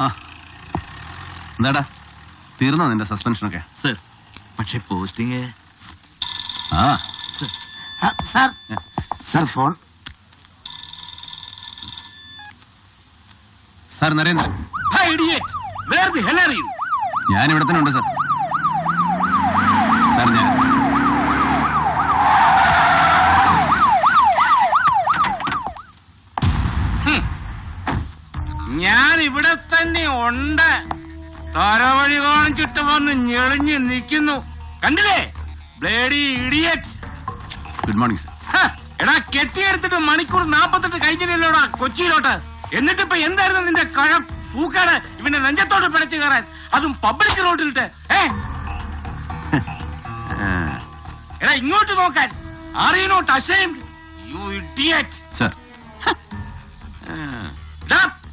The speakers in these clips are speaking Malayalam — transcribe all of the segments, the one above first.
ആ. എന്താടാ? തീർന്നോ നിന്റെ സസ്പെൻഷനൊക്കെ സർ പക്ഷെ പോസ്റ്റിംഗ് ആ. Sir. Sir. Phone. Sir Narendran you ഞാൻ ഇവിടെ തന്നെ ഉണ്ട് സാർ. സാർ ഞാൻ ഉണ്ട്. തരവഴി കാണും ചുറ്റും വന്ന് ഞെളിഞ്ഞ് നിൽക്കുന്നു. കണ്ടില്ലേ? Bloody idiot. Good morning sir എടാ കെട്ടിയെടുത്തിട്ട് മണിക്കൂർ നാപ്പത്തെട്ട് കഴിഞ്ഞില്ലല്ലോടാ കൊച്ചിയിലോട്ട്. എന്നിട്ട് ഇപ്പൊ എന്തായിരുന്നു നിന്റെ കഴം? പൂക്കാട് ഇവന്റെ നെഞ്ചത്തോട്ട് പിടച്ചു കയറാൻ. അതും പബ്ലിക് റോഡിലിട്ട്. ഏ? എടാ ഇങ്ങോട്ട് നോക്കാൻ. അറിയണോട്ട് അശയം യു ഇഡിയറ്റ് സർ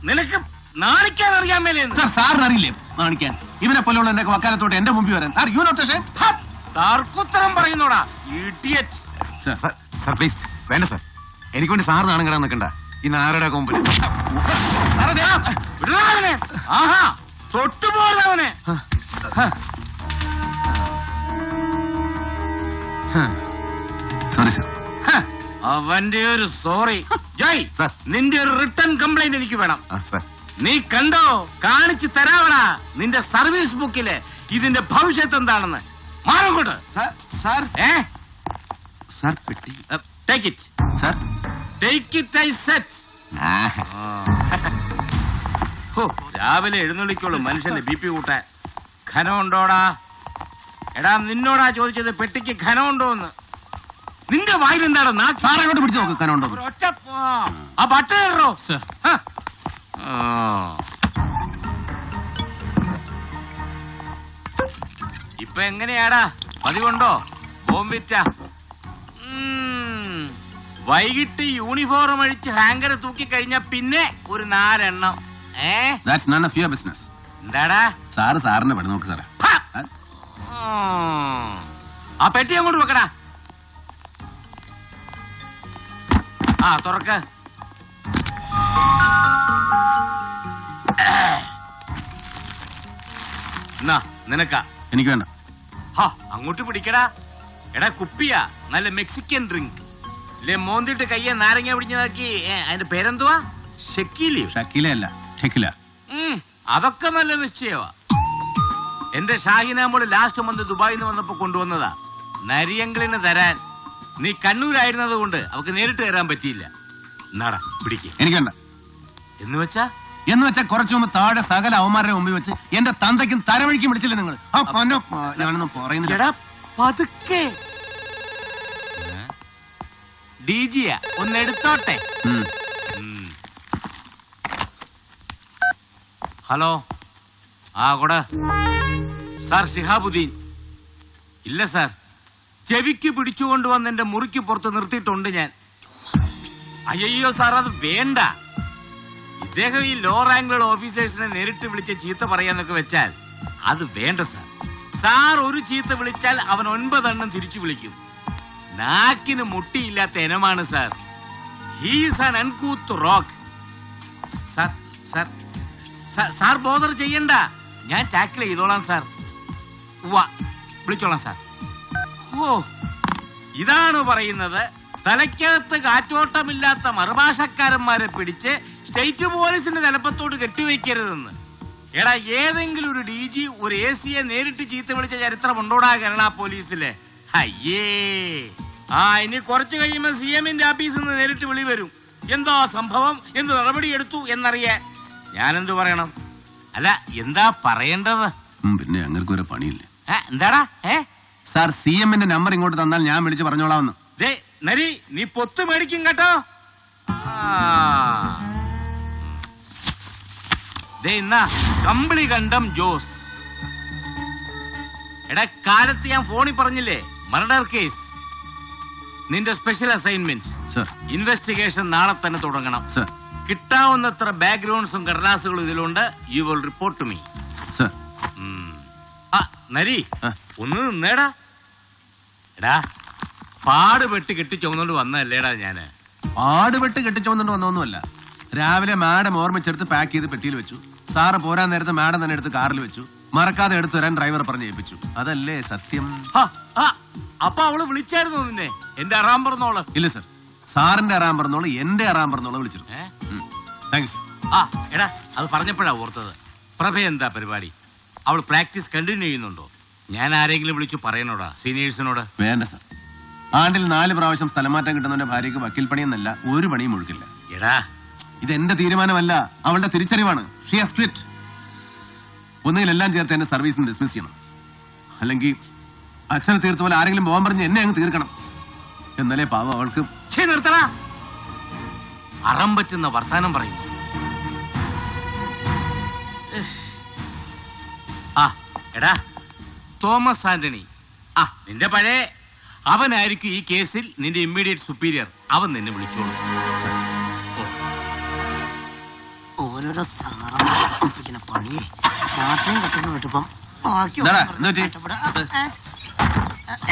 നിനക്ക് നാണിക്കാൻ അറിയാൻ മേലെന്ന് സാർ സാറിന് അറിയില്ലേ കാണിക്കാൻ ഇവനെ പോലെയുള്ള എന്റെ വക്കാലത്തോട്ട് എന്റെ മുമ്പിൽ വരാൻ. സാർ യു നോട്ട് ഹ, തർക്കുത്തരം പറയുന്നോടാ ഇഡിയറ്റ് സാർ പ്ലീസ് വേണ്ട സാർ. എനിക്ക് വേണ്ടി സാർ നാണം കിടാൻ നിൽക്കണ്ട. ഈ കോമ്പനി വിടാവനെ ആഹാ സോറി സാർ അവന്റെ ഒരു സോറി. ജയ് സർ. നിന്റെ ഒരു റിട്ടേൺ കംപ്ലൈന്റ് എനിക്ക് വേണം. സാർ. നീ കണ്ടോ? കാണിച്ചു തരാവടാ നിന്റെ സർവീസ് ബുക്കിൽ. ഇതിന്റെ ഭവിഷ്യത്ത് എന്താണെന്ന്. മാറോട്ട് സാർ. ഏ? സാർ പെട്ടി. Take it sir. Take it I set രാവിലെ എഴുന്നള്ളിക്കോളൂ മനുഷ്യന്റെ ബി പി കൂട്ടാൻ. ഖനമുണ്ടോടാ എടാ നിന്നോടാ ചോദിച്ചത് പെട്ടിക്ക് ഘനമുണ്ടോന്ന്. നിന്റെ വായിൽ നാട്ടിൽ പിടിച്ചു നോക്ക് ഒറ്റ ആ ഹ. ആ. ഇപ്പൊ എങ്ങനെയാടാ? പതിവുണ്ടോ? ബോംബിറ്റ. വൈകിട്ട് യൂണിഫോം അഴിച്ച് ഹാങ്കർ തൂക്കി കഴിഞ്ഞ പിന്നെ ഒരു നാലെണ്ണം. ഏ? That's none of your business എന്താടാ? സാറ് നോക്ക് സാറേ. ആ പെട്ടി അങ്ങോട്ട് വെക്കടാ. ആ തുറക്ക്. എന്നാ നിനക്കാ? എനിക്ക് വേണ്ട. ഹാ അങ്ങോട്ട് പിടിക്കടാ. എടാ കുപ്പിയാ. നല്ല മെക്സിക്കൻ ഡ്രിങ്ക് ഇല്ലേ മോന്തിട്ട് കയ്യെ നാരങ്ങ പിടിഞ്ഞതാക്കി അതിന്റെ പേരെന്തുവാ? ഷെക്കീലിയോ? ഷക്കീല. അല്ല ഷക്കില അതൊക്കെ നല്ല നിശ്ചയമാ എന്റെ ഷാഹിനാമോൾ ലാസ്റ്റ് മന്ത് ദുബായിൽ നിന്ന് വന്നപ്പോ കൊണ്ടുവന്നതാ. നരിയങ്കളിന് തരാൻ. നീ കണ്ണൂരായിരുന്നത് കൊണ്ട് അവക്ക് നേരിട്ട് തരാൻ പറ്റിയില്ല. നട പിടിക്ക്. എനിക്കണ്ട വേണ്ട. എന്ന് വെച്ചാ? എന്ന് വെച്ചാൽ കുറച്ചു മുമ്പ് താഴെ സകല അവന്മാരുടെ മുമ്പിൽ വെച്ച് എന്റെ തന്തയ്ക്കും തരവഴിക്കും പിടിച്ചില്ലേ നിങ്ങൾ ആ പൊന്നോ ഞാനൊന്നും പറയുന്നില്ല. പതുക്കെ. ഡി ജിയാ ഒന്ന് എടുത്തോട്ടെ. ഹലോ. ആ കൂടെ. സാർ ഷിഹാബുദ്ദീൻ ഇല്ല സാർ. ചെവിക്ക് പിടിച്ചുകൊണ്ട് പിടിച്ചുകൊണ്ടുവന്ന് എന്റെ മുറിക്ക് പുറത്ത് നിർത്തിയിട്ടുണ്ട് ഞാൻ. അയ്യോ സാർ അത് വേണ്ട. ഇദ്ദേഹം ഈ ലോ റാങ്കിലുള്ള ഓഫീസേഴ്സിനെ നേരിട്ട് വിളിച്ച് ചീത്ത പറയാന്നൊക്കെ വെച്ചാൽ അത് വേണ്ട സാർ. സാർ ഒരു ചീത്ത വിളിച്ചാൽ അവൻ ഒൻപതെണ്ണം തിരിച്ചു വിളിക്കും. നാക്കിന് മുട്ടിയില്ലാത്ത ഇനമാണ് sir. He's an uncouth rock sir sir sir, sir bother ചെയ്യണ്ട. ഞാൻ ടാക്കിൾ ചെയ്തോളാം സാർ. വാ വിളിച്ചോളാം സാർ. ഓ ഇതാണ് പറയുന്നത് തലയ്ക്കകത്ത് കാറ്റോട്ടമില്ലാത്ത മറുഭാഷക്കാരന്മാരെ പിടിച്ച് സ്റ്റേറ്റ് പോലീസിന്റെ നിലപ്പത്തോട് കെട്ടിവെക്കരുതെന്ന്. എടാ ഏതെങ്കിലും ഒരു ഡി ജി ഒരു എ സിയെ നേരിട്ട് ചീത്ത വിളിച്ച ചരിത്രം ഉണ്ടോടാ കേരള പോലീസിലെ? അയ്യേ. ആ ഇനി കുറച്ചു കഴിയുമ്പോ സി എമ്മിന്റെ ഓഫീസിൽ നിന്ന് നേരിട്ട് വിളി വരും. എന്തോ സംഭവം? എന്ത് നടപടി എടുത്തു എന്നറിയാൻ. ഞാനെന്തു പറയണം? അല്ല എന്താ പറയേണ്ടത്? പിന്നെ ഞങ്ങൾക്ക് ഒരു പണിയില്ല? എന്താടാ? ഏ? സാർ സി എമ്മിന്റെ നമ്പർ ഇങ്ങോട്ട് തന്നാൽ ഞാൻ വിളിച്ച് പറഞ്ഞോളാമെന്ന്. നരി നീ പൊത്ത് മേടിക്കും കേട്ടോ. കമ്പിളി കണ്ടം ജോസ്. എടാ കാലത്ത് ഞാൻ ഫോണിൽ പറഞ്ഞില്ലേ? Murder case. നിന്റെ സ്പെഷ്യൽ അസൈൻമെന്റ് സർ. ഇൻവെസ്റ്റിഗേഷൻ നാളെ തന്നെ തുടങ്ങണം. സർ. കിട്ടാവുന്നത്ര ബാക്ക്ഗ്രൗണ്ട്സും കടലാസുകളും ഇതിലുണ്ട്. You will report to me sir. ആ നരി ഒന്ന് നേടാ എടാ പാടുപെട്ട് കെട്ടി ചുമന്നോണ്ട് വന്നല്ലേടാ ഞാൻ. ആടുപെട്ട് കെട്ടിച്ചോന്നിട്ട് വന്നൊന്നുമല്ല രാവിലെ മാഡം ഓർമ്മിച്ചെടുത്ത് പാക്ക് ചെയ്ത് പെട്ടിയിൽ വെച്ചു. സാറ് പോരാൻ നേരത്തെ മാഡം തന്നെ എടുത്ത് കാറിൽ വെച്ചു. മറക്കാതെ എടുത്തു വരാൻ ഡ്രൈവർ പറഞ്ഞ് ഏൽപ്പിച്ചു. അതല്ലേ സത്യം? ഹ, ആ, അപ്പൊ അവൾ വിളിച്ചായിരുന്നു നിന്നെ? എന്റെ അറാം പറഞ്ഞോൾ. ഇല്ല സർ. സാറിന്റെ അറാൻ പറഞ്ഞോളൂ എന്റെ അറാൻ പറഞ്ഞോളൂ വിളിച്ചിരുന്നു. ഏ? Thank you sir. ആ എടാ അത് പറഞ്ഞപ്പോഴാ ഓർത്തത്. പ്രഭ എന്താ പരിപാടി? അവൾ പ്രാക്ടീസ് കണ്ടിന്യൂ ചെയ്യുന്നുണ്ടോ? ഞാൻ ആരെങ്കിലും വിളിച്ചു പറയണോടാ സീനിയേഴ്സിനോട് വേണ്ട സർ. ആണ്ടിൽ നാല് പ്രാവശ്യം സ്ഥലമാറ്റം കിട്ടുന്നവന്റെ ഭാര്യയ്ക്ക് വക്കീൽ പണിയെന്നല്ല ഒരു പണിയും ഒഴുക്കില്ല എടാ. ഇത് എന്റെ തീരുമാനമല്ല അവളുടെ തിരിച്ചറിവാണ്. ഷീ ഹാസ് ക്വിറ്റ് ഒന്നുകിൽ എല്ലാം ചേർത്ത് എന്നെ സർവീസിൽ നിന്ന് ഡിസ്മിസ് ചെയ്യണം. അല്ലെങ്കിൽ അച്ഛനെ തീർത്ത പോലെ ആരെങ്കിലും പോകാൻ പറഞ്ഞ് എന്നെ അങ്ങ് തീർക്കണം. എന്നാലേ പാവം അവൾക്ക് അറം പറ്റുന്ന വർത്താനം പറയും. ആ എടാ. തോമസ് ആന്റണി. ആ നിന്റെ പഴയ അവനായിരിക്കും ഈ കേസിൽ നിന്റെ ഇമ്മീഡിയറ്റ് സുപ്പീരിയർ അവൻ നിന്നെ വിളിച്ചോളൂ. ഓരോരോ ഒപ്പിക്കുന്ന പണിയെ. രാത്രിയും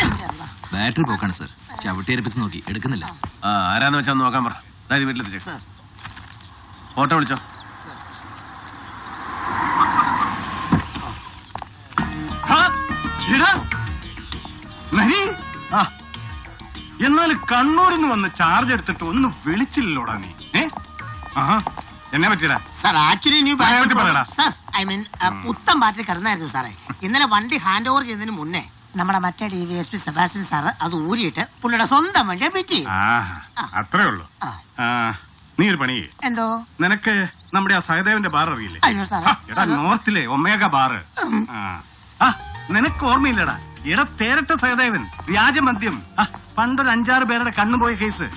എന്റെ അല്ലാ. ബാറ്ററി പോക്കാണ് സർ. ചവിട്ടിയരപ്പിച്ച് നോക്കി. എടുക്കുന്നില്ല. ആരാന്ന് വെച്ചാൽ നോക്കാൻ പറ. അതായത് വീട്ടിലെത്തിച്ചേ. സർ. ഓട്ടോ വിളിച്ചോ. ആ എന്നാൽ കണ്ണൂരിൽ നിന്ന് വന്ന് ചാർജ് എടുത്തിട്ട് ഒന്ന് വിളിച്ചില്ലല്ലോടാ നീ. ഏ? ആഹാ എന്നെ പറ്റിയടാ. സാർ ആക്ച്വലി ന്യൂ ആ, എവിടെ പറയടാ? സാർ ഐ മീൻ പുത്തൻ ബാറ്ററി കിടന്നായിരുന്നു സാറേ. ഇന്നലെ വണ്ടി ഹാൻഡ് ഓവർ ചെയ്യുന്നതിന് മുന്നേ നമ്മുടെ മറ്റേ D V S P Sebastian sir അത് ഊരിയിട്ട് പുള്ളിയുടെ സ്വന്തം വണ്ടിയെ പിറ്റി ആ. അത്രേ ഉള്ളൂ. ആ. നീ ഒരു പണി ചെയ്യ്. എന്തോ? നിനക്ക് നമ്മുടെ ആ സഹദേവന്റെ ബാർ അറിയില്ലേ? അയ്യോ ആ, എടാ നോർത്തിലെ ഒമേഗ ബാറ് ആ. ആ നിനക്ക് ഓർമ്മയില്ലടാ. എടാ തേരട്ട സഹദേവൻ. വ്യാജമദ്യം. പണ്ടൊരു അഞ്ചാറ് പേരുടെ കണ്ണുപോയ കേസ്.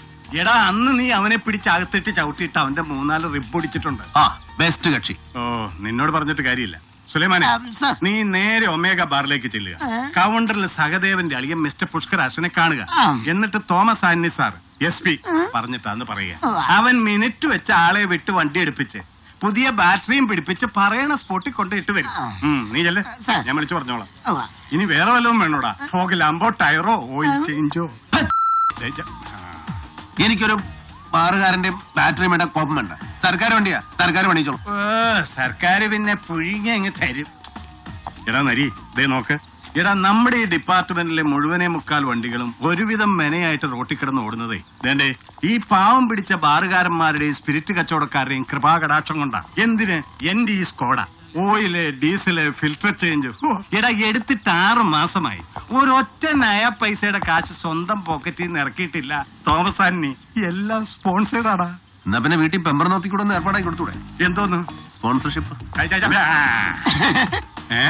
എടാ അന്ന് നീ അവനെ പിടിച്ച് അകത്തിട്ട് ചവിട്ടിയിട്ട് അവന്റെ മൂന്നാൽ റിബ് ഒടിച്ചിട്ടുണ്ട് ആ ബെസ്റ്റ് കക്ഷി. ഓ നിന്നോട് പറഞ്ഞിട്ട് കാര്യമില്ല. സുലൈമാനെ. നീ നേരെ ഒമേഗ ബാറിലേക്ക് ചെല്ലുക. കൗണ്ടറിൽ സഹദേവന്റെ അളിയൻ മിസ്റ്റർ പുഷ്കർ അശനെ കാണുക. എന്നിട്ട് തോമസ് ആന്നി സാർ എസ് പി പറഞ്ഞിട്ടാന്ന് പറയുക. അവൻ മിനിറ്റ് വെച്ച ആളെ വിട്ട് വണ്ടി എടുപ്പിച്ച് പുതിയ ബാറ്ററിയും പിടിപ്പിച്ച് പറയണ സ്പോട്ടിൽ കൊണ്ട് ഇട്ട് തരും. ഉം, നീ ചെല്ലേ. സർ. ഞാൻ വിളിച്ചു പറഞ്ഞോളാം. ഉവ്വ. ഇനി വേറെ വല്ലതും വേണോടാ? ഫോഗ് ലാമ്പോ ടയറോ ഓയിൽ ചേഞ്ചോ? എനിക്കൊരു പാറുകാരന്റെ ബാറ്ററി വേണ്ട കോപ്പം വേണ്ട. സർക്കാർ വണ്ടിയാ. സർക്കാർ പണിയിച്ചോളൂ. സർക്കാർ പിന്നെ പുഴുങ്ങി അങ്ങ് തരും. എടാ നരി ദേ നോക്ക്. എടാ നമ്മുടെ ഈ ഡിപ്പാർട്ട്മെന്റിലെ മുഴുവനെ മുക്കാൽ വണ്ടികളും ഒരുവിധം മെനയായിട്ട് റോട്ടിൽ കിടന്ന് ഓടുന്നതേ. വേണ്ടേ ഈ പാവം പിടിച്ച ബാറുകാരന്മാരുടെയും സ്പിരിറ്റ് കച്ചവടക്കാരുടെയും കൃപാകടാക്ഷം കൊണ്ടാ. എന്തിന്? എന്റെ ഈ Skoda. Oil diesel filter change. എടാ എടുത്തിട്ട് ആറ് മാസമായി. ഒരൊറ്റ നയ പൈസയുടെ കാശ് സ്വന്തം പോക്കറ്റിൽ നിന്ന് ഇറക്കിയിട്ടില്ല. തോമസ് ആന്നി എല്ലാം സ്പോൺസേഡാടാ. എന്നാ പിന്നെ വീട്ടിൽ പെമ്പർ നോക്കി കൂടെ ഒന്ന് ഏർപ്പാടാക്കി കൊടുത്തൂടെ? എന്തോന്ന്? സ്പോൺസർഷിപ്പ്. ഏ.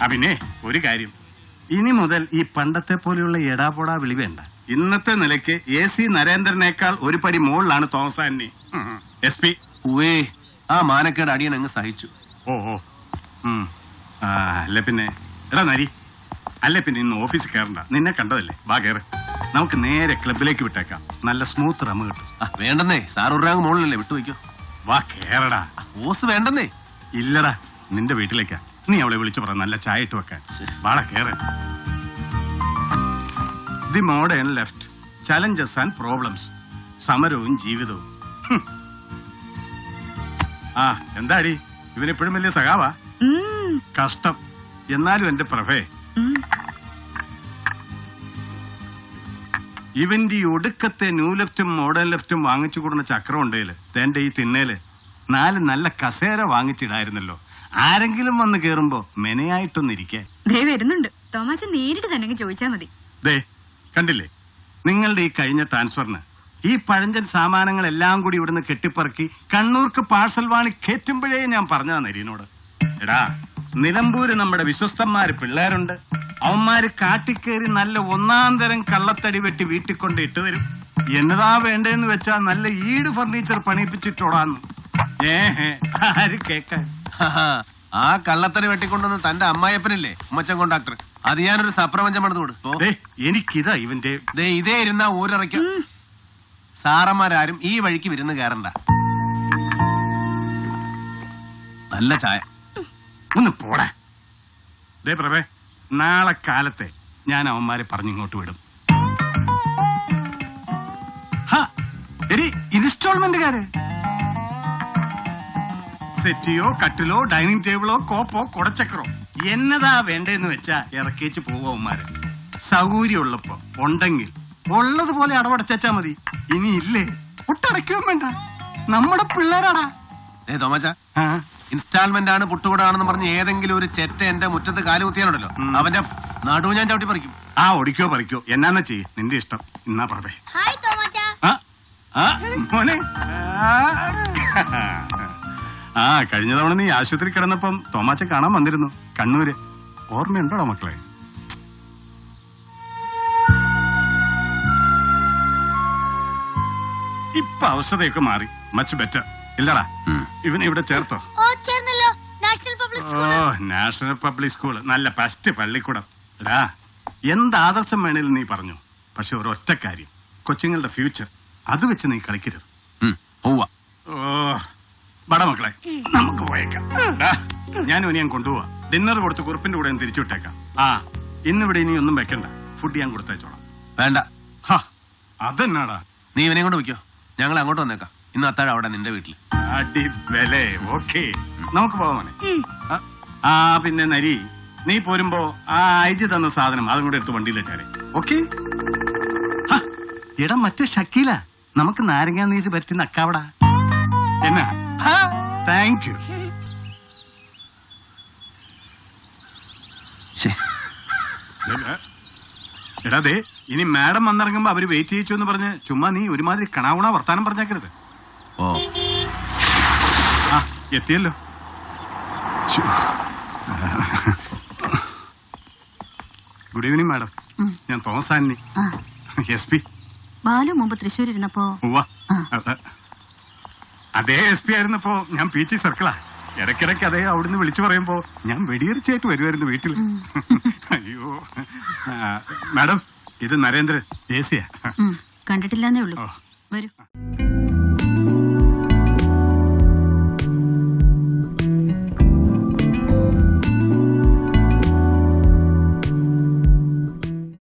ആ. പിന്നെ ഒരു കാര്യം. ഇനി മുതൽ ഈ പണ്ടത്തെ പോലെയുള്ള എടാപൊടാ വിളി വേണ്ട. ഇന്നത്തെ നിലയ്ക്ക് എ സി നരേന്ദ്രനേക്കാൾ ഒരു പടി മുകളിലാണ് തോമസ് ആന്നി എസ് പി. ഉവേ ആ മാനക്കേട് അടിയൻ അങ്ങ് സഹിച്ചു. ഓ ഓ. ആ, അല്ല പിന്നെ. എടാ നരി അല്ല പിന്നെ ഇന്ന് ഓഫീസിൽ കയറണ്ട. നിന്നെ കണ്ടതല്ലേ? വാ കയറ് നമുക്ക് നേരെ ക്ലബിലേക്ക് വിട്ടേക്കാം. നല്ല സ്മൂത്ത് റമ്മ് കിട്ടും. വേണ്ടെന്നേ. സാർ ഒരു റാങ്ക് മുകളിലല്ലേ വിട്ടുവയ്ക്കോ. വാ കേറടാ. ഓസ് വേണ്ടെന്നേ. ഇല്ലടാ നിന്റെ വീട്ടിലേക്കാ. നീ അവളെ വിളിച്ചു പറ നല്ല ചായ ഇട്ട് വെക്കാൻ. വാട കേറ. The modern left. Challenges and problems. സമരവും ജീവിതവും. ആ എന്താടി? ഇവനെപ്പോഴും വലിയ സഖാവാ? കഷ്ടം. എന്നാലും എന്റെ പ്രഭേ. ഇവന്റെ ഈ ഒടുക്കത്തെ ന്യൂ ലെഫ്റ്റും മോഡേൺ ലെഫ്റ്റും വാങ്ങിച്ചു കൊടുക്കുന്ന ചക്രം ഉണ്ടേൽ തന്റെ ഈ തിന്നേൽ. നാല് നല്ല കസേര വാങ്ങിച്ചിടായിരുന്നല്ലോ. ആരെങ്കിലും വന്ന് കേറുമ്പോ മെനയായിട്ടൊന്നിരിക്കേ. ദേ വരുന്നുണ്ട്. തോമാച്ചൻ നേരിട്ട് തന്നെ ചോദിച്ചാ മതി. ദേ കണ്ടില്ലേ? നിങ്ങളുടെ ഈ കഴിഞ്ഞ ട്രാൻസ്ഫറിന് ഈ പഴഞ്ചൻ സാമാനങ്ങൾ എല്ലാം കൂടി ഇവിടുന്ന് കെട്ടിപ്പറക്കി കണ്ണൂർക്ക് പാഴ്സൽ വാണി കയറ്റുമ്പോഴേ ഞാൻ പറഞ്ഞാ നരീനോട് എടാ നിലമ്പൂര് നമ്മുടെ വിശ്വസ്തന്മാര് പിള്ളേരുണ്ട്. അവന്മാര് കാട്ടിക്കേറി നല്ല ഒന്നാം തരം കള്ളത്തടി വെട്ടി വീട്ടിൽ കൊണ്ട് ഇട്ടുതരും എന്നതാ വേണ്ടെന്ന് വെച്ചാൽ നല്ല ഈട് ഫർണിച്ചർ പണിയിപ്പിച്ചിട്ടോടാന്ന്. ആര് കേക്കാൻ? ആ കള്ളത്തറി വെട്ടിക്കൊണ്ടുവന്ന തന്റെ അമ്മായപ്പനില്ലേ ഉമ്മച്ചൻ കോണ്ടാക്ടർ അത് ഞാനൊരു സപ്രപഞ്ചം പണിത് കൊടുത്തു. എനിക്കിതാ ഇവന്റെ ദേ ഇതേ ഇരുന്ന ഊരറയ്ക്ക. സാറന്മാരാരും ഈ വഴിക്ക് വിരുന്ന് കയറണ്ട. നല്ല ചായ. ഒന്ന് പോടാ. ദേ പ്രഭേ നാളെ കാലത്തെ ഞാൻ അവന്മാരെ പറഞ്ഞിങ്ങോട്ട് വിടും. ഇൻസ്റ്റോൾമെന്റ് എടി ഇൻസ്റ്റാൾമെന്റുകാര്. സെറ്റിയോ കട്ടിലോ ഡൈനിങ് ടേബിളോ കോപ്പോ കുടച്ചക്രോ എന്നതാ വേണ്ടെന്ന് വെച്ചാ ഇറക്കേച്ച് പോകുമാര് സൗകര്യം ഉള്ളപ്പോ ഉണ്ടെങ്കിൽ. ഉള്ളതുപോലെ അടവടച്ചാ മതി. ഇനി ഇല്ലേ? ഒട്ടടയ്ക്കുകയും വേണ്ട. നമ്മുടെ പിള്ളേരാടാ. ഏ തോമാച്ച ആ, ഇൻസ്റ്റാൾമെന്റ് ആണ് പുട്ടുകൂടാണെന്ന് പറഞ്ഞ് ഏതെങ്കിലും ഒരു ചെറ്റ എന്റെ മുറ്റത്ത് കാലുകുത്തിയാലുണ്ടല്ലോ ഉം. അവന്റെ നാടു ഞാൻ ചവിട്ടി പറിക്കും. ആ ഒടിക്കോ പറിക്കോ. എന്നാന്ന ചെയ്യ്? നിന്റെ ഇഷ്ടം. ഇന്നാ പറവേ ഹായ് തോമാച്ച. ആ, ആ, മോനെ. ആ, കഴിഞ്ഞ തവണ നീ ആശുപത്രി കിടന്നപ്പം തോമാച്ച കാണാൻ വന്നിരുന്നു. കണ്ണൂര്. ഓർമ്മയുണ്ടോടാ മക്കളെ? ഇപ്പൊ അവസ്ഥയൊക്കെ മാറി. മച്ച് ബെറ്റർ ഇല്ലടാ. ഇവനെ ഇവിടെ ചേർത്തോ. ഓ ചേർന്നല്ലോ. നാഷണൽ പബ്ലിക് ഓ നാഷണൽ പബ്ലിക് സ്കൂൾ നല്ല ഫസ്റ്റ് പള്ളിക്കൂടം. എടാ എന്ത് ആദർശം വേണേലും നീ പറഞ്ഞു. പക്ഷെ ഒരൊറ്റ കാര്യം. കൊച്ചുങ്ങളുടെ ഫ്യൂച്ചർ അത് വെച്ച് നീ കളിക്കരുത്. ഓ ബട മക്കളെ നമുക്ക് പോയേക്കാം. ഞാൻ ഞാനും ഇനി ഞാൻ കൊണ്ടുപോവാ. ഡിന്നർ കൊടുത്ത് കുറിപ്പിന്റെ കൂടെ ഞാൻ തിരിച്ചു വിട്ടേക്കാം. ആ ഇന്നിവിടെ ഇനി ഒന്നും വെക്കണ്ട. ഫുഡ് ഞാൻ കൊടുത്തേച്ചോളാം വേണ്ട. ഹാ അതെന്നാടാ? നീ ഇവനെ കൊണ്ട് വയ്ക്കോ ഞങ്ങൾ അങ്ങോട്ട് വന്നേക്കാം. ഇന്ന് അത്താഴ അവിടെ നിന്റെ വീട്ടിൽ അടി വില ഓക്കെ നമുക്ക് പോവാമോനെ ആ, പിന്നെ നരി നീ പോരുമ്പോ ആ അയച്ചു തന്ന സാധനം അതും കൂടെ എടുത്ത് വണ്ടിയിലേക്കാരെ ഓക്കെ? എടാ മറ്റേ ഷക്കീല. നമുക്ക് നാരങ്ങ നീര് പറ്റി നക്കാവടാ. എന്നാ? താങ്ക് യു എടാ ദേ ഇനി മാഡം വന്നിറങ്ങുമ്പോ അവർ വെയിറ്റ് ചെയ്യിച്ചു എന്ന് പറഞ്ഞ് ചുമ്മാ നീ ഒരുമാതിരി കണാവുണ വർത്താനം പറഞ്ഞേക്കരുത്. ഓ. ആ എത്തിയല്ലോ. Good evening madam. ഞാൻ തോമസ് ആന്റണി. S P. ബാലു മുമ്പ് തൃശ്ശൂരിരുന്നപ്പോ അതേ എസ് പി ആയിരുന്നപ്പോ ഞാൻ പി ജി സർക്കിളാ ഇടയ്ക്കിടയ്ക്ക് അതേ അവിടുന്ന് വിളിച്ചു പറയുമ്പോ ഞാൻ വെടിയറിച്ചായിട്ട് വരുമായിരുന്നു വീട്ടിൽ. അയ്യോ. മാഡം ഇത് നരേന്ദ്രൻ ജേസിയാ സിയാ കണ്ടിട്ടില്ലെന്നേ ഉള്ളൂ. വരൂ.